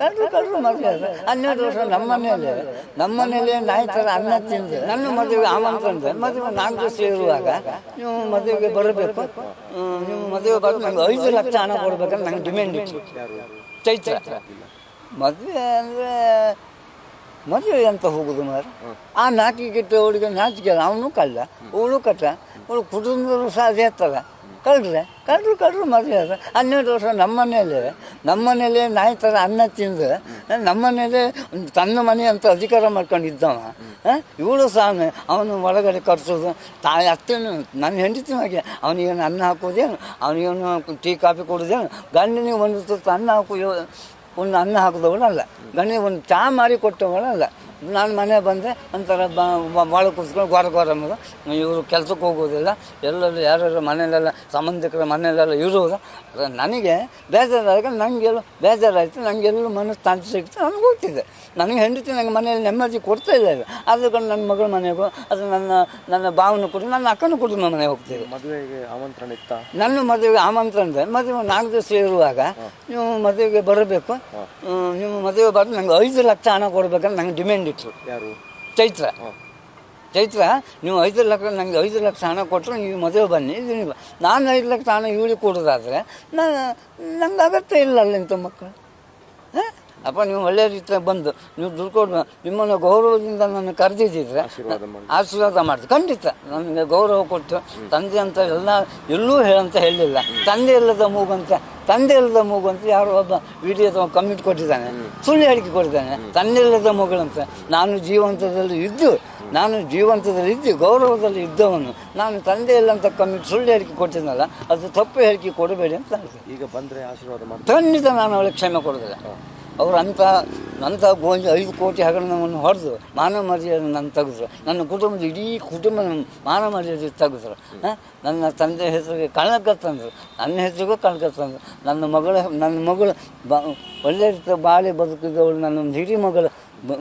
ಕಳ್ರು ಕಳ್ರು ಮದುವೆ ಆದ ಹನ್ನೆರಡು ವರ್ಷ ನಮ್ಮ ಮನೆಯಲ್ಲಿ, ನಮ್ಮ ಮನೇಲಿ ನಾಯಿ ಥರ ಅನ್ನ ತಿಂದು, ನನ್ನ ಮದುವೆ ಆಮಂತ್ರಣ ಮದುವೆ ನಾಲ್ಕು ದಿವಸ ಇರುವಾಗ ನೀವು ಮದುವೆಗೆ ಬರಬೇಕು. ನೀವು ಮದುವೆ ಬರ ನಂಗೆ ಐದು ಲಕ್ಷ ಹಣ ಕೊಡ್ಬೇಕಂತ ನಂಗೆ ಡಿಮ್ಯಾಂಡ್ ಇತ್ತು. ಚೈತ್ರ. ಮದುವೆ ಅಂದರೆ ಮದುವೆ ಅಂತ ಹೋಗುದು ಮಾರ ಆ ನಾಲ್ಕಿಗಿಟ್ಟು ಅವಳಿಗೆ ನಾಚಿಕೆ ಅವನು ಕಳ್ಳ ಅವಳು ಕಟ್ಟ ಅವಳು ಕುಟುಂಬದವರು ಸಹ ಥರ. ಕಳ್ರೆ ಕಳ್ರು ಕಳ್ರು ಮದುವೆ ಹನ್ನೆರಡು ವರ್ಷ ನಮ್ಮ ಮನೆಯಲ್ಲೇ. ನಮ್ಮ ಮನೇಲಿ ನಾಯಿ ಥರ ಅನ್ನ ತಿಂದು ನಮ್ಮ ಮನೇಲಿ ತನ್ನ ಮನೆ ಅಂತ ಅಧಿಕಾರ ಮಾಡ್ಕೊಂಡಿದ್ದವ. ಇವಳು ಸಾಮೆ ಅವನು ಒಳಗಡೆ ಕರ್ಸೋದು. ತಾಯಿ ಅತ್ತೇನು, ನನ್ನ ಹೆಂಡತಿ ಹಾಗೆ. ಅವನಿಗೇನು ಅನ್ನ ಹಾಕೋದೇನು? ಅವನಿಗೇನು ಟೀ, ಕಾಫಿ ಕೊಡೋದೇನು? ಗಂಡನಿಗೆ ಒಂದು ತುತ್ತು ಅನ್ನ ಹಾಕೋ ಒಂದು ಅನ್ನ ಹಾಕಿದವಳಲ್ಲ. ಗಂಡನಿಗೆ ಒಂದು ಚಹಾ ಮಾರಿ ಕೊಟ್ಟವಳಲ್ಲ. ನಾನು ಮನೆ ಬಂದೆ ಒಂಥರ ಬಾಳ ಕೂತ್ಕೊಂಡು ಗೋರ ಗೋರ ಅನ್ನೋದು. ಇವರು ಕೆಲಸಕ್ಕೆ ಹೋಗೋದಿಲ್ಲ. ಎಲ್ಲರೂ ಯಾರ್ಯಾರು ಮನೆಯಲ್ಲೆಲ್ಲ ಸಂಬಂಧಿಕರ ಮನೆಯಲ್ಲೆಲ್ಲ ಇರೋದು ಅದ ನನಗೆ ಬೇಜಾರಾಗ ನನಗೆಲ್ಲ ಬೇಜಾರಾಯಿತು ನನಗೆಲ್ಲೂ ಮನಸ್ಸು ತಾಂತಿ ಸಿಗ್ತು ನನಗೆ ಹೋಗ್ತಿದ್ದೆ. ನನಗೆ ಹೆಂಡತಿ ನನಗೆ ಮನೆಯಲ್ಲಿ ನೆಮ್ಮದಿ ಕೊಡ್ತಾ ಇಲ್ಲ ಅದು ಕಂಡು ನನ್ನ ಮಗಳ ಮನೆಗೂ ಅದು ನನ್ನ ನನ್ನ ಭಾವನ ಕೂಡ ನನ್ನ ಅಕ್ಕನ ನನ್ನ ಮನೆಗೆ ಹೋಗ್ತಿದ್ದೆ. ಮದುವೆಗೆ ಆಮಂತ್ರಣ ಇತ್ತ? ನನ್ನ ಮದುವೆಗೆ ಆಮಂತ್ರಣ ಇದೆ. ಮದುವೆ ನಾಲ್ಕು ದಿವಸ ಇರುವಾಗ ನೀವು ಮದುವೆಗೆ ಬರಬೇಕು. ನಿಮ್ಮ ನೀವು ಮದುವೆ ಬಂದು ನಂಗೆ ಐದು ಲಕ್ಷ ಹಣ ಕೊಡ್ಬೇಕಂತ ನಂಗೆ ಡಿಮ್ಯಾಂಡ್ ಇತ್ತು. ಯಾರು? ಚೈತ್ರ. ಚೈತ್ರ ನೀವು ಐದು ಲಕ್ಷ ನನಗೆ ಐದು ಲಕ್ಷ ಹಣ ಕೊಟ್ಟರೆ ನೀವು ಮದುವೆ ಬನ್ನಿ ಇದು ನೀವು. ನಾನು ಐದು ಲಕ್ಷ ಹಣ ಇವಳಿಗೆ ಕೊಡೋದಾದರೆ ನಾನು ನಂಗೆ ಅಗತ್ಯ ಇಲ್ಲ ಅಲ್ಲಿಂತ ಮಕ್ಕಳು. ಹ? ಅಪ್ಪ ನೀವು ಒಳ್ಳೆಯ ರೀತಿಯ ಬಂದು ನೀವು ದುಡ್ಡು ನಿಮ್ಮನ್ನು ಗೌರವದಿಂದ ನನ್ನ ಕರೆದಿದ್ದಿದ್ರೆ ಆಶೀರ್ವಾದ ಮಾಡಿ. ಆಶೀರ್ವಾದ ಮಾಡ್ತೀವಿ. ಖಂಡಿತ. ನನಗೆ ಗೌರವ ಕೊಟ್ಟು ತಂದೆ ಅಂತ ಎಲ್ಲ ಎಲ್ಲೂ ಹೇಳಂತ ಹೇಳಿಲ್ಲ. ತಂದೆ ಇಲ್ಲದ ಮೂಗಂತ ತಂದೆ ಇಲ್ಲದ ಮೂಗು ಅಂತ ಯಾರೋ ಒಬ್ಬ ವಿಡಿಯೋ ಕಮಿಟ್ ಕೊಟ್ಟಿದ್ದಾನೆ. ಸುಳ್ಳು ಹೇಳಿಕೆ ಕೊಟ್ಟಿದ್ದಾನೆ. ತಂದೆ ಇಲ್ಲದ ಮೂಗಳಂತ ನಾನು ಜೀವಂತದಲ್ಲಿ ಇದ್ದು ನಾನು ಜೀವಂತದಲ್ಲಿ ಇದ್ದು ಗೌರವದಲ್ಲಿ ಇದ್ದವನು. ನಾನು ತಂದೆ ಇಲ್ಲ ಅಂತ ಕಮಿಟ್ ಸುಳ್ಳು ಹೇಳಿಕೆ ಕೊಟ್ಟಿದ್ದಲ್ಲ ಅದು ತಪ್ಪು ಹೇಳಿಕೆ ಕೊಡಬೇಡಿ ಅಂತ ಈಗ ಬಂದರೆ ಆಶೀರ್ವಾದ ಮಾಡಿ ಖಂಡಿತ ನಾನು ಅವಳಿಗೆ ಕ್ಷಮೆ ಕೊಡೋದಿಲ್ಲ और हम तो ಅಂಥ ಗೋಂಜಿ ಐದು ಕೋಟಿ ಹಗರಣವನ್ನು ಹೊಡೆದು ಮಾನವ ಮರ್ಯಾದೆ ನನ್ನ ತೆಗೆದ್ರು. ನನ್ನ ಕುಟುಂಬದ ಇಡೀ ಕುಟುಂಬ ಮಾನ ಮರ್ಯಾದೆ ತೆಗೆದ್ರು? ನನ್ನ ತಂದೆ ಹೆಸರಿಗೆ ಕಣಕ ತಂದರು. ನನ್ನ ಹೆಸರಿಗೂ ಕಣಕ ತಂದರು. ನನ್ನ ಮಗಳ, ನನ್ನ ಮಗಳು ಬ, ಒಳ್ಳೆ ರೀತಿಯ ಬಾಳೆ ಬದುಕಿದವಳು, ನನ್ನ ಒಂದು ಹಿರಿ ಮಗಳ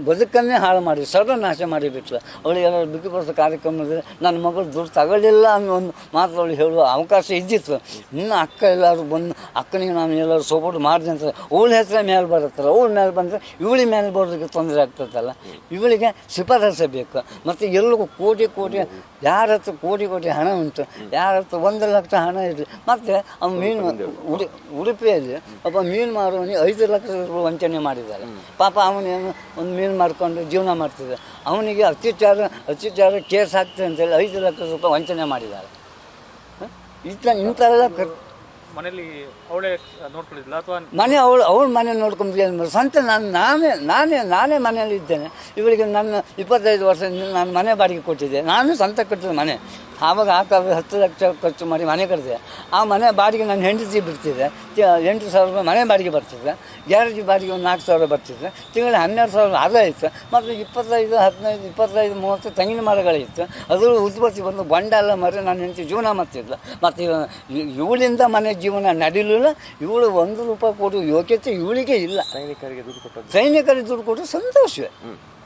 ಬದುಕನ್ನೇ ಹಾಳು ಮಾಡಿ, ಸರ್ವನಾಶ ಮಾಡಿಬಿಟ್ಲು. ಅವಳಿಗೆಲ್ಲ ಬಿಗಿ ಬರೆಸೋ ಕಾರ್ಯಕ್ರಮದಲ್ಲಿ ನನ್ನ ಮಗಳು ದುಡ್ಡು ತಗೊಳ್ಳಿಲ್ಲ ಅನ್ನೋ ಒಂದು ಮಾತು ಅವಳು ಹೇಳುವ ಅವಕಾಶ ಇದ್ದಿತ್ತು. ಇನ್ನು ಅಕ್ಕ ಎಲ್ಲರೂ ಬಂದು, ಅಕ್ಕನಿಗೆ ನಾನು ಎಲ್ಲರೂ ಸಪೋರ್ಟ್ ಮಾಡಿದೆ ಅಂತ, ಅವಳ ಹೆಸರೇ ಮೇಲೆ ಬರುತ್ತಲ್ಲ, ಅವಳ ಮೇಲೆ ಬಂದರೆ ಇವಳಿ ಮೇಲೆ ಬರೋದಕ್ಕೆ ತೊಂದರೆ ಆಗ್ತದಲ್ಲ. ಇವಳಿಗೆ ಶಿಫಾರಸು ಬೇಕು. ಮತ್ತು ಎಲ್ಲರಿಗೂ ಕೋಟಿ ಕೋಟಿ, ಯಾರ ಹತ್ರ ಕೋಟಿ ಕೋಟಿ ಹಣ ಉಂಟು, ಯಾರ ಹತ್ರ ಒಂದು ಲಕ್ಷ ಹಣ ಇರಲಿ, ಮತ್ತು ಅವ್ನು ಮೀನು ಉಡಿ, ಉಡುಪಿಯಲ್ಲಿ ಒಬ್ಬ ಮೀನು ಮಾರುವವನಿಗೆ ಐದು ಲಕ್ಷ ರೂಪಾಯಿ ವಂಚನೆ ಮಾಡಿದ್ದಾರೆ. ಪಾಪ ಅವನೇನು ಒಂದು ಮೀನು ಮಾರ್ಕೊಂಡು ಜೀವನ ಮಾಡ್ತಿದ್ದೆ ಅವನಿಗೆ ಅತ್ಯಾಚಾರ ಅತ್ಯಾಚಾರ ಕೇಸ್ ಹಾಕ್ತದೆ ಅಂತೇಳಿ ಐದು ಲಕ್ಷ ರೂಪಾಯಿ ವಂಚನೆ ಮಾಡಿದ್ದಾರೆ? ಇಂಥ, ಇಂಥವೆಲ್ಲ ಮನೇಲಿ ಅವಳೇ ನೋಡ್ಕೊಳ್ಳಿದ್ಲ ಅಥವಾ ಮನೆ ಅವಳು, ಅವಳ ಮನೆ ಮಾಡೋದು? ಸ್ವಂತ ನಾನು, ನಾನೇ ನಾನೇ ನಾನೇ ಮನೆಯಲ್ಲಿ ಇದ್ದೇನೆ ಇವಳಿಗೆ ನನ್ನ ಇಪ್ಪತ್ತೈದು ವರ್ಷದಿಂದ ನಾನು ಮನೆ ಬಾಡಿಗೆ ಕೊಟ್ಟಿದ್ದೆ. ನಾನು ಸ್ವಂತ ಕಟ್ಟಿದ ಮನೆ. ಆವಾಗ ಹಾಕಾಗ ಹತ್ತು ಲಕ್ಷ ಖರ್ಚು ಮಾಡಿ ಮನೆ ಕಟ್ಟಿದೆ ಆ ಮನೆ ಬಾಡಿಗೆ ನನ್ನ ಹೆಂಡತಿ ಬಿಡ್ತಿದ್ದೆ ತಿ- ಎಂಟು ಸಾವಿರ ರೂಪಾಯಿ ಮನೆ ಬಾಡಿಗೆ ಬರ್ತಿದ್ದೆ ಗ್ಯಾರೇಜ್ ಬಾಡಿಗೆ ಒಂದು ನಾಲ್ಕು ಸಾವಿರ ಬರ್ತಿದ್ದೆ ತಿಂಗಳ ಹನ್ನೆರಡು ಸಾವಿರ ಆದಾಯ ಇತ್ತು ಮತ್ತು ಇಪ್ಪತ್ತೈದು ಹದಿನೈದು ಇಪ್ಪತ್ತೈದು ಮೂವತ್ತು ತೆಂಗಿನ ಮರಗಳಿತ್ತು. ಅದರ ಉತ್ಪತ್ತಿ ಬಂದು ಬಂಡ ಎಲ್ಲ ಮರೆ ನನ್ನ ಹೆಂಡತಿ ಜೀವನ ಮಾಡ್ತಿದ್ಲು. ಮತ್ತು ಇವಳಿಂದ ಮನೆ ಜೀವನ ನಡೀಲಿಲ್ಲ. ಇವಳು ಒಂದು ರೂಪಾಯಿ ಕೊಡು ಯೋಗ್ಯತೆ ಇವಳಿಗೆ ಇಲ್ಲ. ಸೈನಿಕರಿಗೆ ದುಡ್ಡು ಕೊಟ್ಟು ಸೈನಿಕರಿಗೆ ದುಡ್ಡು ಕೊಟ್ಟು ಸಂತೋಷವೇ.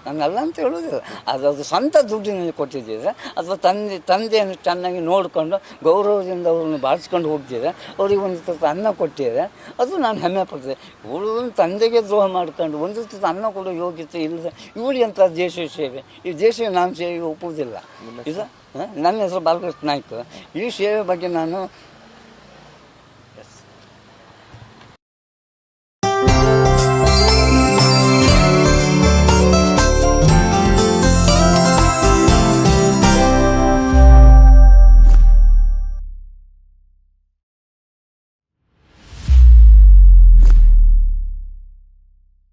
ನಾನಲ್ಲ ಅಂತ ಹೇಳೋದಿಲ್ಲ. ಅದು ಅದು ಸ್ವಂತ ದುಡ್ಡಿನಲ್ಲಿ ಕೊಟ್ಟಿದ್ದೀರ? ಅಥವಾ ತಂದೆ ತಂದೆಯನ್ನು ಚೆನ್ನಾಗಿ ನೋಡಿಕೊಂಡು ಗೌರವದಿಂದ ಅವ್ರನ್ನ ಬಾಳಿಸ್ಕೊಂಡು ಹೋಗ್ತಿದ್ರೆ ಅವ್ರಿಗೆ ಒಂದು ತುತ್ತು ಅನ್ನ ಕೊಟ್ಟಿದ್ರೆ ಅದು ನಾನು ಹೆಮ್ಮೆ ಪಡ್ತೇನೆ. ಇವಳು ತಂದೆಗೆ ದ್ರೋಹ ಮಾಡ್ಕೊಂಡು ಒಂದು ತುತ್ತು ಅನ್ನ ಕೊಡೋ ಯೋಗ್ಯತೆ ಇಲ್ಲದೆ ಇವಳು ಅಂತ ದೇಶ ಸೇವೆ? ಈ ದೇಶ ನಾನು ಸೇವೆ ಒಪ್ಪುವುದಿಲ್ಲ. ಇದು ನನ್ನ ಹೆಸರು ಬಾಲಕೃಷ್ಣ ನಾಯ್ಕ. ಈ ಸೇವೆ ಬಗ್ಗೆ ನಾನು